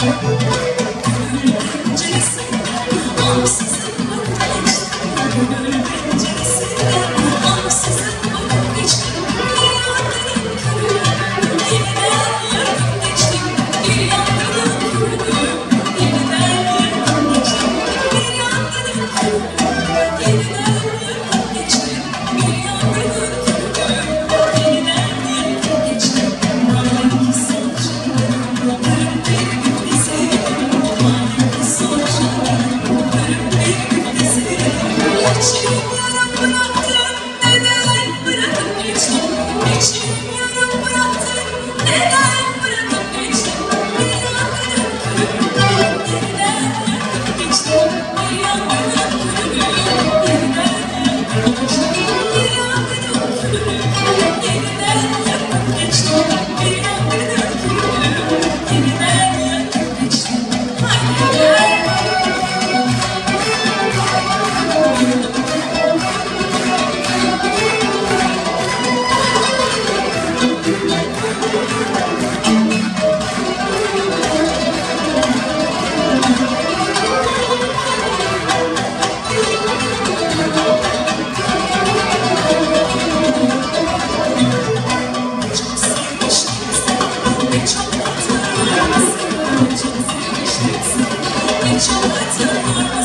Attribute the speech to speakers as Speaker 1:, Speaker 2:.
Speaker 1: Thank you. Thank you. çalıntı, yamasın, çalsın, çalsın, çalsın, çalsın, çalsın, çalsın,